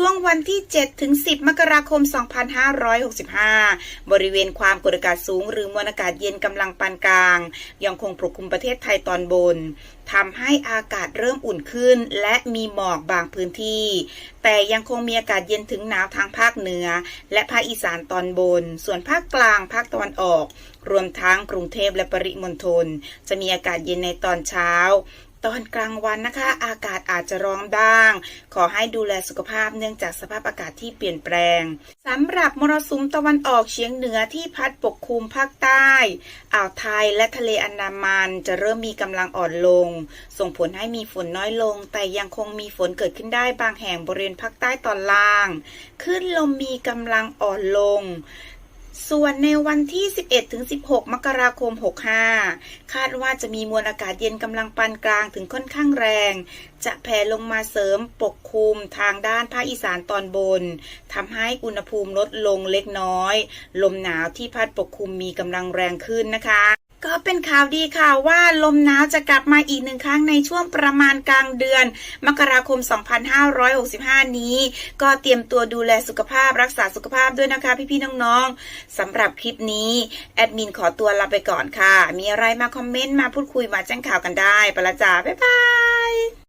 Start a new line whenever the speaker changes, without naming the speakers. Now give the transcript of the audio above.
ช่วงวันที่ 7 ถึง 10 มกราคม 2565 บริเวณความกดอากาศสูง หรือมวลอากาศเย็นกำลังปานกลาง ยังคงปกคลุมประเทศไทยตอนบนทำให้อากาศเริ่มอุ่นขึ้น และมีหมอกบางพื้นที่ แต่ยังคงมีอากาศเย็นถึงหนาวทางภาคเหนือ และภาคอีสานตอนบน ส่วนภาคกลางภาคตะวันออก รวมทั้งกรุงเทพและปริมณฑลจะมีอากาศเย็นในตอนเช้า ตอนกลางวันนะคะ อากาศอาจจะร้อนบ้าง ขอให้ดูแลสุขภาพเนื่องจากสภาพอากาศที่เปลี่ยนแปลงสำหรับมรสุมตะวันออกเฉียงเหนือที่พัดปกคลุมภาคใต้อ่าวไทยและทะเลอันดามันจะเริ่มมีกำลังอ่อนลง ส่งผลให้มีฝนน้อยลง แต่ยังคงมีฝนเกิดขึ้นได้บางแห่งบริเวณภาคใต้ตอนล่างคลื่นลมมีกำลังอ่อนลง ส่วนในวันที่ 11ถึง16 มกราคม 65 คาดว่าจะมีมวลอากาศเย็นกำลังปานกลางถึงค่อนข้างแรง จะแผ่ลงมาเสริมปกคลุมทางด้านภาคอีสานตอนบนทำให้อุณหภูมิลดลงเล็กน้อย ลมหนาวที่พัดปกคลุมมีกำลังแรงขึ้นนะคะ ก็เป็นข่าวดีค่ะว่าลมหนาวจะกลับมาอีกหนึ่งครั้งในช่วงประมาณกลางเดือน มกราคม 2565 นี้ ก็เตรียมตัวดูแลสุขภาพรักษาสุขภาพด้วยนะคะ พี่ๆน้องๆสำหรับคลิปนี้ แอดมินขอตัวลาไปก่อนค่ะ มีอะไรมาคอมเมนต์มาพูดคุยมาแจ้งข่าวกันได้ ประจ้าบ๊ายบาย